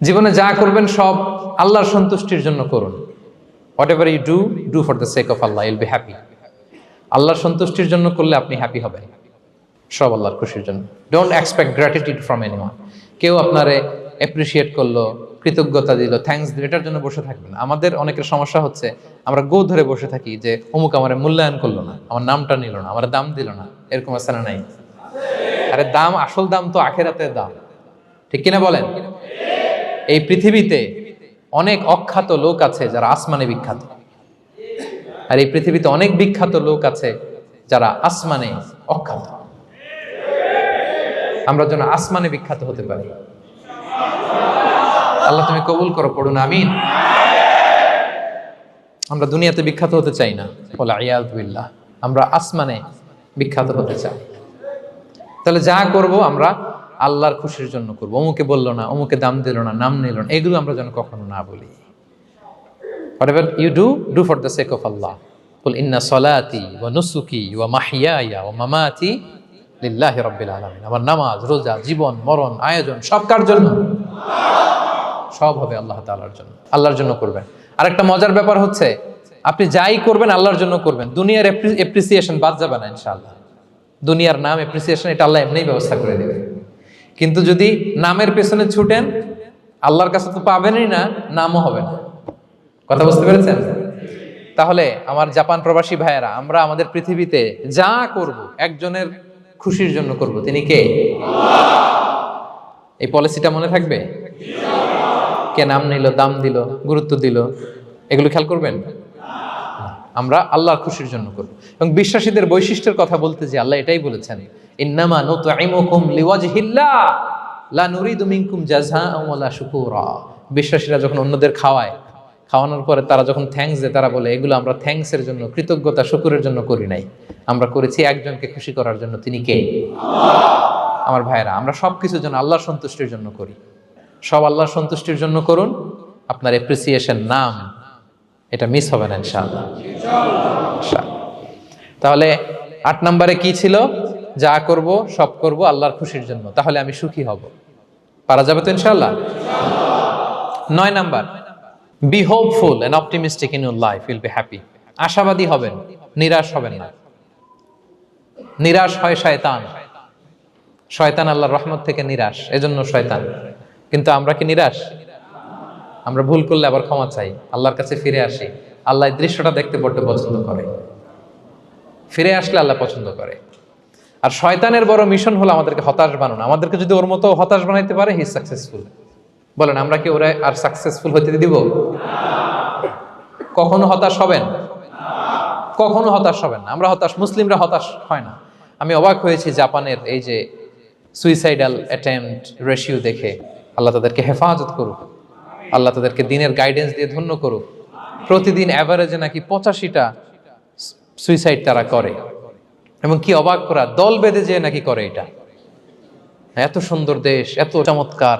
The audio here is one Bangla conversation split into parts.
জীবনে যা করবেন সব আল্লাহর সন্তুষ্টির জন্য করুন। Whatever you do do for the sake of Allah will be happy আল্লাহর সন্তুষ্টির জন্য করলে আপনি হ্যাপি হবেন। সব আল্লাহর খুশির জন্য। Don't expect gratitude from anyone কেউ আপনারে অ্যাপ্রিসিয়েট করল, কৃতজ্ঞতা দিল থ্যাঙ্কস দিল, এটার জন্য বসে থাকবেন। আমাদের অনেকের সমস্যা হচ্ছে, আমরা গো ধরে বসে থাকি যে, অমুক আমার মূল্যায়ন করল না, আমার নামটা নিল না, আমার দাম দিল না। এরকম না নাই? আরে দাম, আসল দাম তো আখেরাতের দাম। ঠিক কিনা বলেন? এই পৃথিবীতে অনেক অখ্যাত লোক আছে যারা আসমানে বিখ্যাত। আর এই পৃথিবীতে অনেক বিখ্যাত লোক আছে যারা আসমানে অখ্যাত। আমরা যেন আসমানে বিখ্যাত হতে পারি। আল্লাহ তুমি কবুল করো, পড়ুন, আমিন। আমরা দুনিয়াতে বিখ্যাত হতে চাই না। বলে আয়াদুল্লাহ আমরা আসমানে বিখ্যাত হতে চাই। তাহলে যা করব আমরা আল্লাহর খুশির জন্য করব। অমুকে বলল না, অমুকে দাম দিল না, নাম নিল না, এগুলো আমরা যেন কখনো না বলি। Whatever you do do for the sake of Allah কুল ইন্না সলাতি ও নুসুকি ওয়া মাহিয়ায়া ওয়া মামাতি লিল্লাহি রাব্বিল আলামিন আমার নামাজ, রোজা, জীবন, মরণ, আয়োজন, সব কার জন্য? সব হবে আল্লাহ তাআলার জন্য, আল্লাহর জন্য করবেন। আরেকটা মজার ব্যাপার হচ্ছে, আপনি যাই করবেন, আল্লাহর জন্য করবেন। দুনিয়ার এপ্রিসিয়েশন বাদ যাবে না ইনশাআল্লাহ। দুনিয়ার নাম অ্যাপ্রিসিয়েশন এটা আল্লাহ এমনিই ব্যবস্থা করে দেবে। কিন্তু যদি নামের পেছনে ছুটেন, আল্লাহর কাছে তো পাবেনই না, নামও হবে না। কথা বুঝতে পেরেছেন? তাহলে আমার জাপান প্রবাসী ভাইয়েরা, আমরা আমাদের পৃথিবীতে যা করব, একজনের খুশির জন্য করব। তিনি কে? এই পলিসিটা মনে থাকবে? কে নাম নিল, দাম দিল, গুরুত্ব দিল, এগুলো খেয়াল করবেন? আমরা আল্লাহর খুশির জন্য করব। এবং বিশ্বাসীদের বৈশিষ্ট্যের কথা বলতে যে আল্লাহ এটাই বলেছেন, ইন্নামা নুতঈমুকুম লিওয়াজহিল্লাহ, লা নুরিদু মিনকুম জাযাআন ওয়ালা শুকুরা। বিশ্বাসীরা যখন অন্যদের খাওয়ায়, খাওয়ানোর পরে তারা যখন থ্যাঙ্কস দেয়, তারা বলে, এগুলো আমরা থ্যাঙ্কসের জন্য, কৃতজ্ঞতা, শুকুরের জন্য করি নাই। আমরা করেছি একজনকে খুশি করার জন্য। তিনি কে? আমার ভাইয়েরা, আমরা সব কিছু যেন আল্লাহর সন্তুষ্টির জন্য করি। সব আল্লাহর সন্তুষ্টির জন্য করুন। আপনার এপ্রিসিয়েশন নাম এটা মিস হবে না, ইনশাআল্লাহ। তাহলে আট নম্বরে কি ছিল? যা করব, সব করব, আল্লাহর খুশির জন্য। তাহলে আমি সুখী হব। পারা যাবে তো, ইনশাআল্লাহ? নয় number be hopeful and optimistic in your life will be happy আশাবাদী হবেন, নিরাশ হবেন না। নিরাশ হয় শয়তান। শয়তান আল্লাহর রহমত থেকে নিরাশ, এজন্য শয়তান। কিন্তু আমরা কি নিরাশ? আমরা ভুল করলে আবার ক্ষমা চাই, আল্লাহর কাছে ফিরে আসি। আল্লাহ দৃশ্যটা দেখতে বড্ড পছন্দ করে। ফিরে আসলে আল্লাহ পছন্দ করে। আর শয়তানের বড় মিশন হলো আমাদেরকে হতাশ বানানো। আমাদেরকে যদি ওর মতো হতাশ বানাইতে পারে হি সাকসেসফুল বলেন, আমরা কি ওরা আর সাকসেসফুল হতে দিব? কখনো হতাশ হবেন? কখনো হতাশ হবেন না। আমরা হতাশ, মুসলিমরা হতাশ হয় না। আমি অবাক হয়েছি জাপানের এই যে সুইসাইডাল অ্যাটেম্পট রেশিও দেখে। আল্লাহ তাদেরকে হেফাজত করুক। আল্লাহ তাদেরকে দিনের গাইডেন্স দিয়ে ধন্য করুক। প্রতিদিন অ্যাভারেজে নাকি পঁচাশিটা সুইসাইড তারা করে। এবং কি অবাক করা, দল বেঁধে যেয়ে নাকি করে এটা। এত সুন্দর দেশ, এত চমৎকার।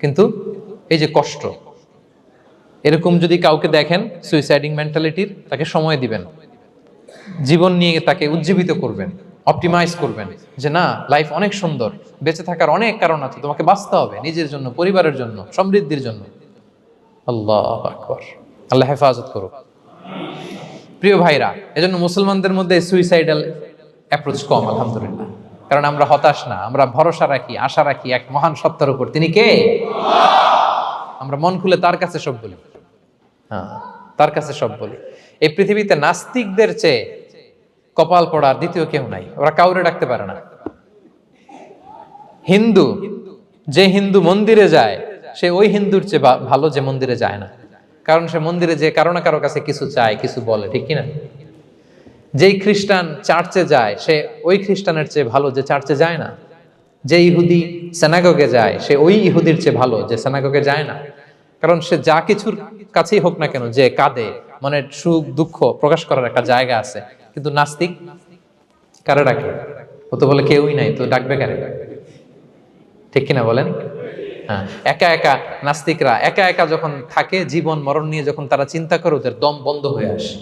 কিন্তু এই যে কষ্ট, এরকম যদি কাউকে দেখেন সুইসাইডিং মেন্টালিটির তাকে সময় দিবেন। জীবন নিয়ে তাকে উজ্জীবিত করবেন অপটিমাইজ করবেন। যে না লাইফ অনেক সুন্দর, বেঁচে থাকার অনেক কারণ আছে, তোমাকে বাঁচতে হবে নিজের জন্য, পরিবারের জন্য, সমৃদ্ধির জন্য। আল্লাহ আকবর। আল্লাহ হেফাজত করুক। প্রিয় ভাইরা, এজন্য মুসলমানদের মধ্যে সুইসাইডাল অ্যাপ্রোচ কম, আলহামদুলিল্লাহ। কারণ আমরা হতাশ না, আমরা ভরসা রাখি, আশা রাখি, এক মহান সত্তার উপর। তিনি কে? আমরা মন খুলে তার কাছে সব বলি। হ্যাঁ তার কাছে সব বলি। এই পৃথিবীতে নাস্তিকদের চেয়ে কপাল পড়ার দ্বিতীয় কেউ নাই। ওরা কাউরে ডাকতে পারে না। হিন্দু, যে হিন্দু মন্দিরে যায় সে ওই হিন্দুর চেয়ে ভালো যে মন্দিরে যায় না। কারণ সে মন্দিরে যে কারও না কারও কাছে কিছু চায়, কিছু বলে, ঠিক কিনা? যেই খ্রিস্টান চার্চে যায়, সে ওই খ্রিস্টানের চেয়ে ভালো যে চার্চে যায় না। যে ইহুদি সেনাগগে যায়, সে ওই ইহুদির চেয়ে ভালো যে সেনাগগে যায় না। কারণ সে যা কিছুর কাছেই হোক না কেন, যে কাঁদে মানে সুখ, দুঃখ প্রকাশ করার একটা জায়গা আছে। কিন্তু নাস্তিক কারে ডাকে? ও তো বলে কেউই নাই, তো ডাকবে কারে? ঠিক কিনা বলেন? হ্যাঁ একা একা নাস্তিকরা, একা একা যখন থাকে, জীবন, মরণ নিয়ে যখন তারা চিন্তা করে, ওদের দম বন্ধ হয়ে আসে।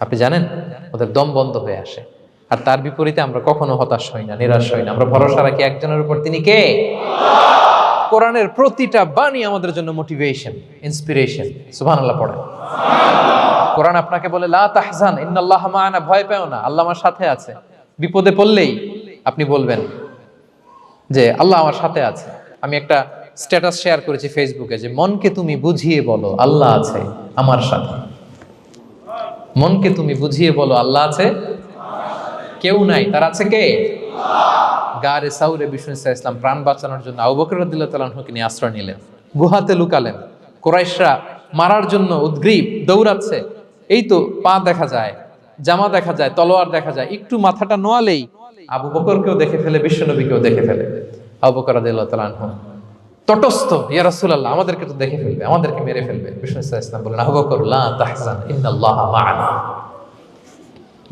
আপনি জানেন? ওদের দম বন্ধ হয়ে আসে। আর তার বিপরীতে আমরা কখনো হতাশ হই না, নিরাশ হই না। আমরা ভরসা রাখি একজনের উপর, তিনি কে? কোরআনের প্রতিটা বাণী আমাদের জন্য মোটিভেশন ইন্সপিরেশন সুবহান আল্লাহ পড়ে কোরআন আপনাকে বলে, লা ইন্নাল্লাহ মা'ানা। ভয় পেও না, আল্লাহ আমার সাথে আছে। বিপদে পড়লেই আপনি বলবেন যে, আল্লাহ আমার সাথে আছে। আমি একটা স্ট্যাটাস শেয়ার করেছি ফেসবুকে যে, মনকে তুমি বুঝিয়ে বলো, আল্লাহ আছে আমার সাথে। মনকে তুমি বুঝিয়ে বলো, আল্লাহ আছে কেউ নাই। তার আছে কে? গারে সাউরে বিষ্ণু ইসা ইসলাম, প্রাণ বাঁচানোর জন্য। আবু বকর রাদিয়াল্লাহু তাআলা আনহুকে নিয়ে আশ্রয় নিলেন। গুহাতে লুকালেন। কোরাইশরা মারার জন্য উদ্গ্রীব দৌড়াচ্ছে। এই তো পা দেখা যায়, জামা দেখা যায়, তলোয়ার দেখা যায়, একটু মাথাটা নোয়ালেই আবু বকরকেও দেখে ফেলে, বিশ্বনবীকেও দেখে ফেলে। আমাদেরকে তো দেখে ফেলবে, আমাদেরকে মেরে ফেলবে।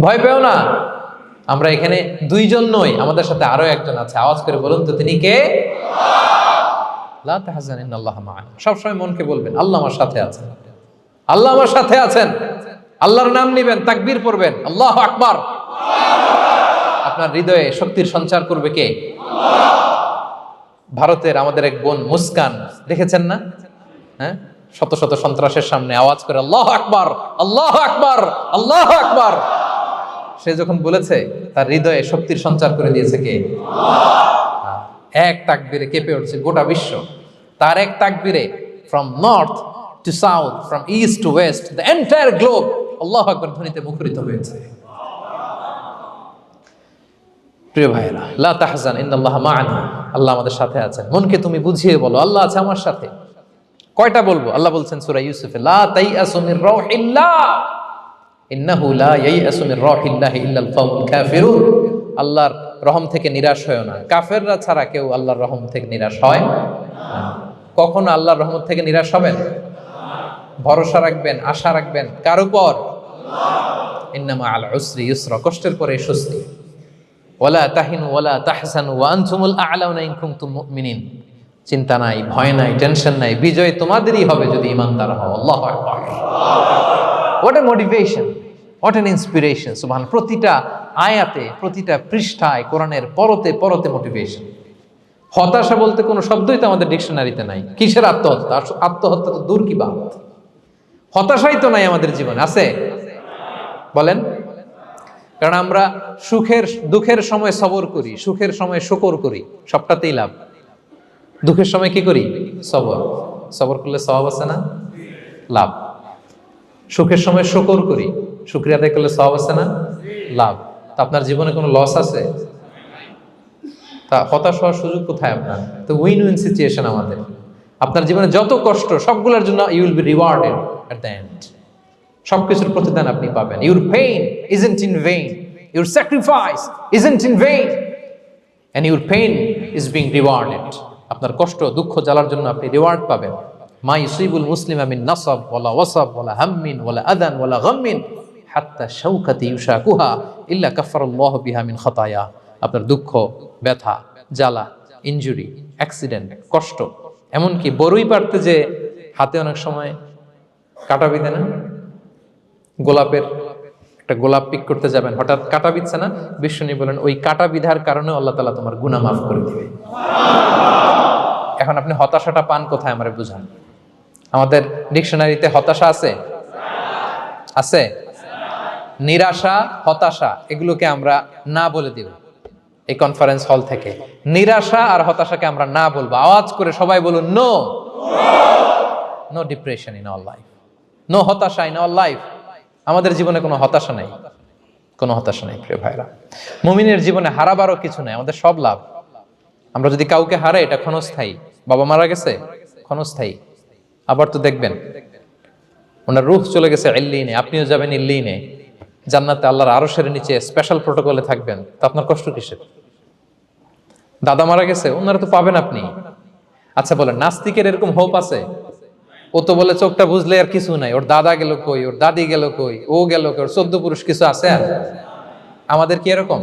ভয় পেও না, আমরা এখানে দুইজন নই, আমাদের সাথে আরও একজন আছে। আওয়াজ করে বলুন তো, তিনি কে? সবসময় মনকে বলবেন, আল্লাহ আমার সাথে আছেন। আল্লাহ আমার সাথে আছেন। আল্লাহর নাম নিবেন, তাকবীর পড়বেন, আল্লাহু আকবার। আপনার হৃদয়ে শক্তির সঞ্চার করবে কে? ভারতের আমাদের এক বোন মুস্কান, দেখেছেন না? হ্যাঁ? শত শত সন্ত্রাসের সামনে আওয়াজ করে, আল্লাহ আকবার আল্লাহ আকবার আল্লাহ আকবার। সে যখন বলেছে, তার হৃদয়ে শক্তির সঞ্চার করে দিয়েছে কে? এক তাকবীরে কেঁপে উঠছে গোটা বিশ্ব। তার এক তাকবীরে from north to south from east to west the entire globe আল্লাহ আকবর ধ্বনিতে মুখরিত হয়েছে। প্রিয় ভাইরা লা তাহজান ইন্নাল্লাহ মা'ানা আল্লাহ আমাদের সাথে আছেন। মনকে তুমি বুঝিয়ে বলো, আল্লাহ আছে আমার সাথে। কয়টা বলব? আল্লাহ বলছেন সূরা ইউসুফে, লা তাইয়াসু মির রাউহিল্লাহ ইন্নাহু লা ইয়াইয়াসু মির রাউহিল্লাহি ইল্লাল কওমুল কাফিরুন। আল্লাহর রহম থেকে নিরাশ হয় না। কাফেররা ছাড়া কেউ আল্লাহর রহম থেকে নিরাশ হয় না। কখনো আল্লাহর রহমত থেকে নিরাশ হবেন? ভরসা রাখবেন, আশা রাখবেন? কার উপর ইন্নামা আল উসরি ইউসরা, কষ্টের পরে স্বস্তি ওয়ালা তাহিনু ওয়ালা তাহসানু ওয়া আনতুমুল আ'লাউনা ইন কুনতুম চিন্তা নাই, ভয় নাই, টেনশন নাই, বিজয় তোমাদেরই হবে যদি ইমানদার হও। আল্লাহু what a motivation what an inspiration সুবহান প্রতিটা আয়াতে, প্রতিটা পৃষ্ঠায়, কোরআনের পরতে পরতে মোটিভেশন হতাশা বলতে কোনো শব্দই তো আমাদের ডিকশনারিতে নাই। কিসের আত্মহত্যা? আত্মহত্যা তো দূর কি বাত? হতাশাই তো নাই আমাদের জীবনে। আছে? বলেন। কারণ আমরা সুখের, দুঃখের সময় সবর করি, সুখের সময় শকর করি, সবটাতেই লাভ। দুঃখের সময় কি করি? সবর। সবর করলে সব আছে না? লাভ। সুখের সময় শকর করি, শুক্রিয়া আদায় করলে সব আছে না? লাভ। তা আপনার জীবনে কোনো লস আছে? তা হতাশ হওয়ার সুযোগ কোথায় আপনার? তো উইন উইন সিচুয়েশন আমাদের। আপনার জীবনে যত কষ্ট, সবগুলোর জন্য you will be rewarded at the end সবকিছুর প্রতিদান আপনি পাবেন। Your pain isn't in vain your sacrifice isn't in vain and your pain is being rewarded আপনার কষ্ট, দুঃখ জ্বালার জন্য আপনি রিওয়ার্ড পাবেন। মা ইউসিবুল মুসলিম আমিন নাসব, ওয়ালা ওয়াসাব, ওয়ালা হাম্মিন, ওয়ালা আদান ওয়ালা গাম্মিন, হাত্তা শাউকাতি ইউশাকুহা ইল্লা কাফারাল্লাহু বিহা মিন খাতায়া। আপনার দুঃখ, ব্যথা, জ্বালা ইনজুরি অ্যাক্সিডেন্ট কষ্ট, এমনকি বড়ই পারতে যে হাতে অনেক সময় কাটা বিধে না? গোলাপের, একটা গোলাপ পিক করতে যাবেন। হঠাৎ কাটা বিচ্ছে না? বিষ্ণু বলেন ওই কাটা বিধার কারণে আল্লাহ তালা তোমার গুনাহ মাফ করে দিবে। এখন আপনি হতাশাটা পান কোথায় আমার বুঝান? আমাদের ডিকশনারিতে হতাশা আছে? আছে? নিরাশা, হতাশা, এগুলোকে আমরা না বলে দিব এই কনফারেন্স হল থেকে। নিরাশা আর হতাশাকে আমরা না বলব। আওয়াজ করে সবাই বলুন no no depression in all life no হতাশা ইন অল লাইফ আমাদের জীবনে কোনো হতাশা নেই। কোনো হতাশা নেই, প্রিয় ভাইরা। মুমিনের জীবনে হারাবারও কিছু নেই, আমাদের সব লাভ। আমরা যদি কাউকে হারাই, এটা ক্ষণস্থায়ী। বাবা মারা গেছে, ক্ষণস্থায়ী। আবার তো দেখবেন, ওনার রুহ চলে গেছে ইল্লিনে, আপনিও যাবেন ইল্লিনে। জান্নাতে আল্লাহর আরও আরশের নিচে স্পেশাল প্রোটোকলে থাকবেন, তো আপনার কষ্ট কিসের? দাদা মারা গেছে, ওনারা তো পাবেন আপনি। আচ্ছা বলেন, নাস্তিকের এরকম হোপ আছে? ও তো বলে চোখটা বুঝলে আর কিছু নাই। ওর দাদা গেল কই? ওর দাদি গেল কই? ও গেল কই? ওর চোদ্দ পুরুষ কিছু আছে আর? আমাদের কি এরকম?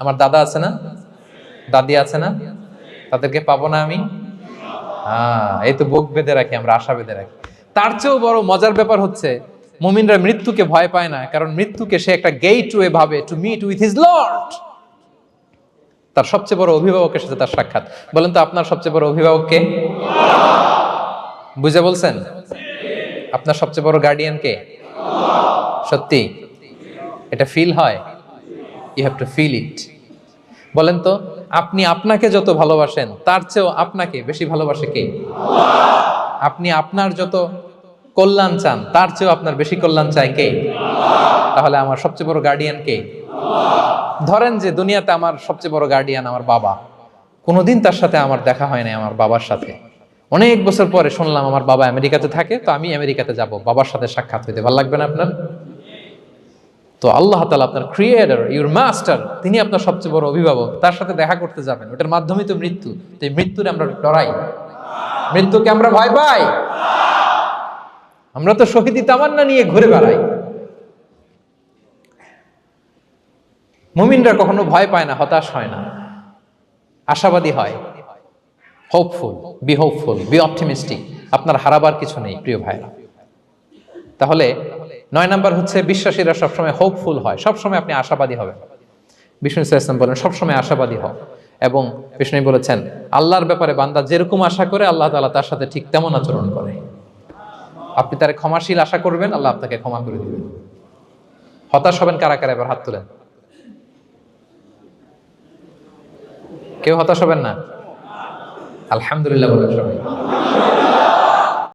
আমার দাদা আছে না? দাদি আছে না? তাদেরকে পাবো না আমি? হ্যাঁ এই তো বুক বেঁধে রাখি, আমরা আশা বেঁধে রাখি। তার চেয়েও বড় মজার ব্যাপার হচ্ছে, মুমিনরা মৃত্যুকে ভয় পায় না, কারণ মৃত্যুকে সে একটা গেট ওয়ে ভাবে to meet with his lord তার সবচেয়ে বড় অভিভাবকের সাথে তার সাক্ষাৎ। বলেন তো আপনার সবচেয়ে বড় অভিভাবক কে? বুঝে বলছেন? আপনার সবচেয়ে বড় গার্ডিয়ান কে? সত্যি? এটা ফিল হয়? You have to feel it বলেন তো, আপনি আপনাকে যত ভালোবাসেন, তার চেয়েও আপনাকে বেশি ভালোবাসে কে? আপনি আপনার যত কল্যাণ চান, তার চেয়েও আপনার বেশি কল্যাণ চায় কে? তাহলে আমার সবচেয়ে বড় গার্ডিয়ান কে? ধরেন যে দুনিয়াতে আমার সবচেয়ে বড় গার্ডিয়ান আমার বাবা। কোনোদিন তার সাথে আমার দেখা হয় নাই, আমার বাবার সাথে। অনেক বছর পরে শুনলাম আমার বাবা আমেরিকাতে থাকে, তো আমি আমেরিকাতে যাব। বাবার সাথে সাক্ষাৎ হইতে ভালো লাগবে না আপনার? তো আল্লাহ তালা আপনার ক্রিয়েটার ইউর মাস্টার তিনি আপনার সবচেয়ে বড় অভিভাবক। তার সাথে দেখা করতে যাবেন। ওটার মাধ্যমে তো মৃত্যু। তো এই মৃত্যুরে আমরা ডরাই মৃত্যুকে আমরা ভয় পাই। আমরা তো শহীদি তামান্না নিয়ে ঘুরে বেড়াই। মুমিনরা কখনো ভয় পায় না, হতাশ হয় না। আশাবাদী হয়। Hopeful be hopeful be optimistic আপনার হারাবার কিছু নেই, প্রিয় ভাইরা। তাহলে নয় নাম্বার হচ্ছে বিশ্বাসীরা সবসময় হোপফুল হয়। সবসময় আপনি আশাবাদী হবেন। বিষ্ণু ইসলাম বলেন, সবসময় আশাবাদী হও। এবং বিষ্ণু বলেছেন, আল্লাহর ব্যাপারে বান্দা যেরকম আশা করে, আল্লাহ তাআলা তার সাথে ঠিক তেমন আচরণ করে। আপনি তার ক্ষমাশীল আশা করবেন, আল্লাহ আপনাকে ক্ষমা করে দেবেন। হতাশ হবেন কারা কারা? এবার হাত তুলেন। কেউ হতাশ হবেন না? আলহামদুলিল্লাহ বলেন সবাই